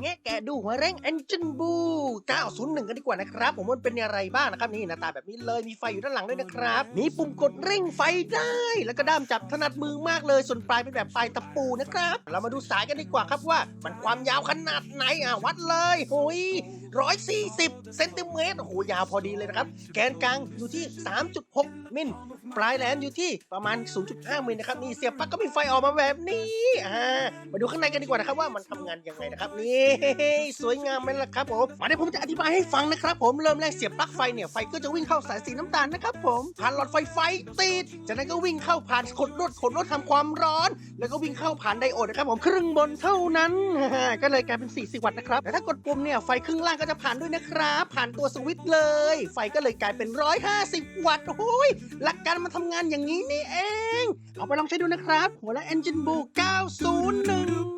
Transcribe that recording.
แงะแกะดูหัวเร่ง Engine b o o 901 กันดีกว่านะครับ ผมว่าเป็นอะไรบ้างนะครับนี่หน้าตาแบบนี้เลยมีไฟอยู่ด้านหลังด้วยนะครับ มีปุ่มกดเร่งไฟได้ แล้วก็ด้ามจับถนัดมือมากเลย ส่วนปลายเป็นแบบปลายตะปูนะครับ เรามาดูสายกันดีกว่าครับว่า มันความยาวขนาดไหนอะวัดเลยโอ้ย140เซนติเมตรโอ้โหยาวพอดีเลยนะครับ แกนกลางอยู่ที่ 3.6 มิล ปลายแหลมอยู่ที่ประมาณ 0.5มิลนะครับนี่เสียบปลั๊กก็มีไฟออกมาแบบนี้อ่ามาดูข้างในกันดีกว่านะครับว่ามันทำงานยังไงนะครับนี่สวยงามไหมล่ะครับผมมาเดี๋ยวผมจะอธิบายให้ฟังนะครับผมเริ่มแรกเสียบปลั๊กไฟเนี่ยไฟก็จะวิ่งเข้าสายสีน้ำตาลนะครับผมผ่านหลอดไฟไฟติดจากนั้นก็วิ่งเข้าผ่านขดลวดขดลวดทำความร้อน แล้วก็วิ่งเข้าผ่านไดโอดนะครับผมครึ่งบนเท่านั้นก็เลยกลายเป็น 40 วัตต์นะครับแต่ถ้ากดปุ่มเนี่ยไฟครึ่งล่างก็จะผ่านด้วยนะครับผ่านตัวสวิตช์เลย ไฟก็เลยกลายเป็น 150 วัตต์โอ้ยหลักการมันทำงานอย่างนี้นี่เอง เอาไปลองใช้ดูนะครับ หัวและเอนจินบู 901